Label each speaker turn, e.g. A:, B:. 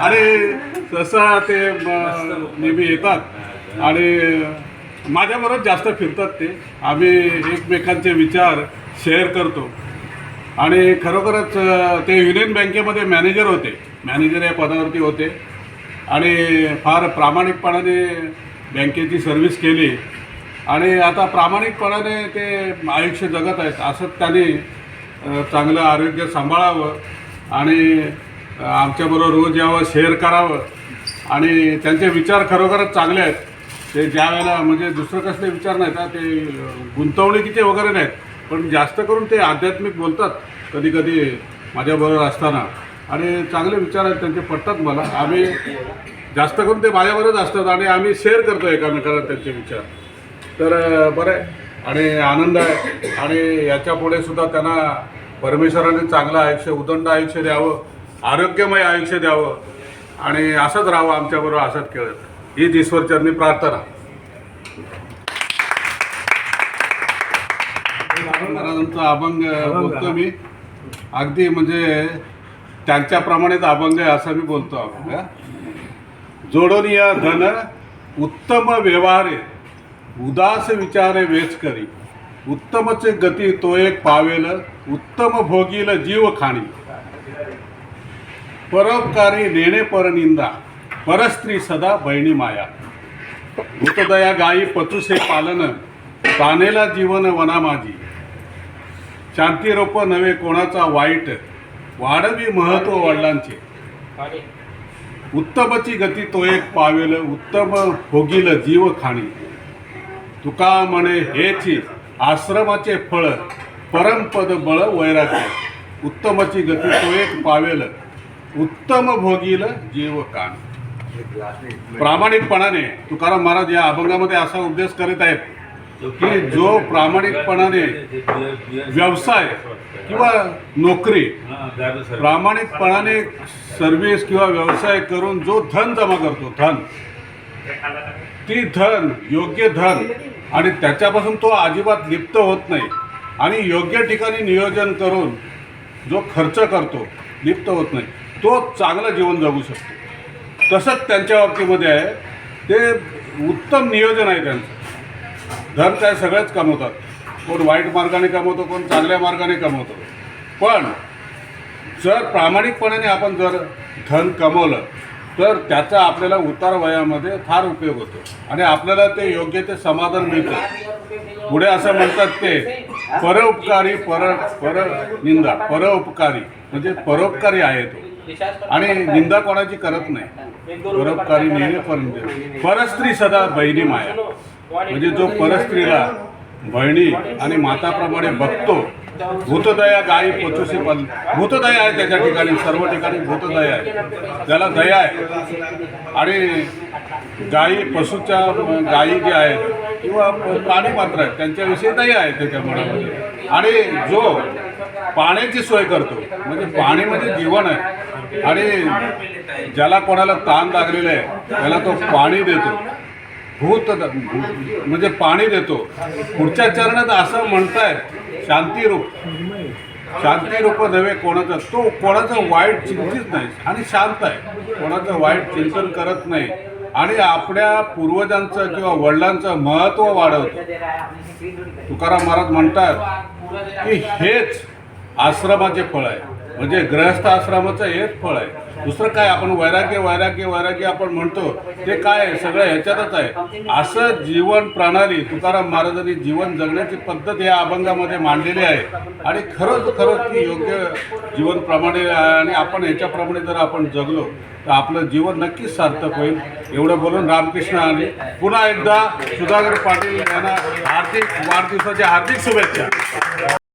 A: आणि तसं ते नेहमी येतात. आणि माझ्याबरोबर जास्त फिरतात ते. आम्ही एकमेकांचे विचार शेअर करतो. आणि खरोखरच ते युनियन बँकेमध्ये मॅनेजर होते. मॅनेजर या पदावरती होते. आणि फार प्रामाणिकपणाने बँकेची सर्व्हिस केली. आणि आता प्रामाणिकपणाने ते आयुष्य जगत आहेत. असंच त्यांनी चांगलं आरोग्य सांभाळावं. आणि आमच्याबरोबर रोज यावं शेअर करावं. आणि त्यांचे विचार खरोखरच चांगले आहेत. ते ज्या वेळेला म्हणजे दुसरं कसले विचार नाहीत हा, ते गुंतवणुकीचे वगैरे नाहीत. पण जास्त करून ते आध्यात्मिक बोलतात कधी कधी माझ्याबरोबर असताना. आणि चांगले विचार आहेत त्यांचे पटतात मला. आम्ही जास्त करून ते माझ्याबरोबरच असतात आणि आम्ही शेअर करतो एकामेकाला त्यांचे विचार. तर बरं आहे. आणि आनंद आहे. आणि याच्यापुढे सुद्धा त्यांना परमेश्वराने चांगलं आयुष्य उदंड आयुष्य द्यावं. आरोग्यमय आयुष्य द्यावं. आणि असंच राहावं आमच्याबरोबर असंच खेळत. हीच ईश्वरचरणी प्रार्थना. महाराजांचा अभंग बोलतो मी. अगदी म्हणजे त्यांच्याप्रमाणेच अभंग आहे असं मी बोलतो अभंग जोडून या धन उत्तम व्यवहारे उदास विचारे वेच करी. उत्तमचे गती तो एक पावेल उत्तम भोगील जीव खाणी. परोपकारी नेणे परनिंदा परस्त्री सदा बहिणी माया. भूतदया गायी पचुसे पालन तानेला जीवन वना माझी शांतिरोप नव्हे कोणाचा वाईट वाढवी महत्त्व वडिलांचे. उत्तमची गती तो एक पावेल उत्तम भोगील जीव खाणी. तुका म्हणे हेची आश्रमाचे फळ परमपद बळ वैराग्य. उत्तमची गती तो एक पावेल उत्तम भोगील जीव कान. प्रामाणिकपणाने तुकाराम महाराज या अभंगामध्ये असा उपदेश करीत आहेत की जो प्रामाणिकपणाने व्यवसाय किंवा नोकरी प्रामाणिकपणाने सर्व्हिस किंवा व्यवसाय करून जो धन जमा करतो धन. ती धन योग्य धन आणि त्याच्यापासून तो अजिबात लिप्त होत नाही आणि योग्य ठिकाणी नियोजन करून जो खर्च करतो लिप्त होत नाही. तो चांगलं जीवन जगू शकतो. तसंच त्यांच्या बाबतीमध्ये आहे ते उत्तम नियोजन आहे त्यांचं. धन काय सगळेच कमवतात. कोण वाईट मार्गाने कमवतो कोण चांगल्या मार्गाने कमवतो. पण जर प्रामाणिकपणाने आपण जर धन कमवलं तर त्याचा आपल्याला उतार वयामध्ये फार उपयोग होतो. आणि आपल्याला ते योग्य ते समाधान मिळतं. पुढे असं म्हणतात ते परोपकारी पर पर निंदा परोपकारी म्हणजे परोपकारी आहे तो. आणि निंदा कोणाची करत नाही परोपकारी नेहमी पर्यंत परस्त्री सदा बहिणी माया. म्हणजे जो परस्त्रीला बहिणी आणि माताप्रमाणे बघतो भूतदया गायी पचुसे पण भूतदया आहे त्याच्या ठिकाणी सर्व ठिकाणी भूतदया आहे. त्याला दया आहे. आणि गायी पशुच्या गायी ज्या आहेत किंवा प्राणी मात्र आहेत त्यांच्याविषयी दया आहे त्याच्या मनामध्ये. आणि जो पाण्याची सोय करतो. म्हणजे पाणी म्हणजे जीवन आहे. आणि ज्याला कोणाला ताण लागलेला आहे त्याला तो पाणी देतो. भूत म्हणजे पाणी देतो. पुढच्या चरणात असं म्हणताय शांतीरूप शांतीरूप नव्हे कोणाचं. तो कोणाचं वाईट चिंतित नाही आणि शांत आहे. कोणाचं वाईट चिंतन करत नाही. आणि आपल्या पूर्वजांचं किंवा वडिलांचं महत्त्व वाढवतो. तुकाराम महाराज म्हणतात की हेच आश्रमाचे फळ आहे. म्हणजे ग्रहस्थ आश्रमाचं हेच फळ आहे. दुसरं काय आपण वैराग्य वैराग्य वैराग्य आपण म्हणतो ते काय आहे? सगळं ह्याच्यातच आहे. असं जीवन प्रणाली तुकाराम महाराजांनी जीवन जगण्याची पद्धत या अभंगामध्ये मांडलेली आहे. आणि खरंच खरंच ती योग्य जीवनप्रमाणे आहे आणि आपण ह्याच्याप्रमाणे जर आपण जगलो तर आपलं जीवन नक्कीच सार्थक होईल. एवढं बोलून रामकृष्ण आणि पुन्हा एकदा सुधाकर पाटील यांना हार्दिक वाढदिवसाच्या हार्दिक शुभेच्छा.